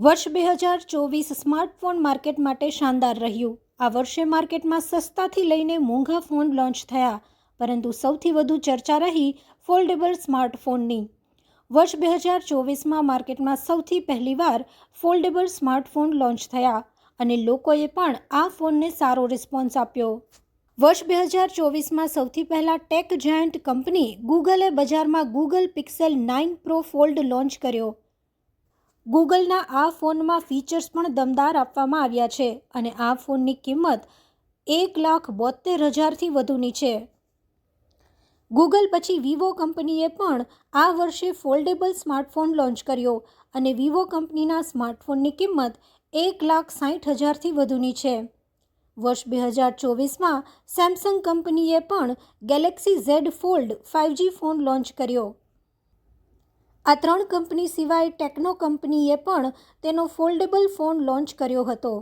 વર્ષ બે હજાર ચોવીસ સ્માર્ટફોન માર્કેટ માટે શાનદાર રહ્યું. આ વર્ષે માર્કેટમાં સસ્તાથી લઈને મોંઘા ફોન લોન્ચ થયા, પરંતુ સૌથી વધુ ચર્ચા રહી ફોલ્ડેબલ સ્માર્ટફોનની વર્ષ બે હજાર ચોવીસમાં માર્કેટમાં સૌથી પહેલીવાર ફોલ્ડેબલ સ્માર્ટફોન લોન્ચ થયા અને લોકોએ પણ આ ફોનને સારો રિસ્પોન્સ આપ્યો. વર્ષ બે હજાર ચોવીસમાં સૌથી પહેલાં ટેક જાયન્ટ કંપની ગૂગલે બજારમાં Google Pixel nine Pro Fold launch કર્યો. ગૂગલના આ ફોનમાં ફીચર્સ પણ દમદાર આપવામાં આવ્યા છે અને આ ફોનની કિંમત એક લાખ બોતેર હજારથી વધુની છે. ગૂગલ પછી વિવો કંપનીએ પણ આ વર્ષે ફોલ્ડેબલ સ્માર્ટફોન લોન્ચ કર્યો અને વિવો કંપનીના સ્માર્ટફોનની કિંમત એક લાખ સાઠ હજારથી વધુની છે. વર્ષ બે હજાર ચોવીસમાં સેમસંગ કંપનીએ પણ Galaxy Z Fold five G phone launch કર્યો. આ ત્રણ કંપની સિવાય ટેકનો કંપનીએ પણ તેનો ફોલ્ડેબલ ફોન લોન્ચ કર્યો હતો.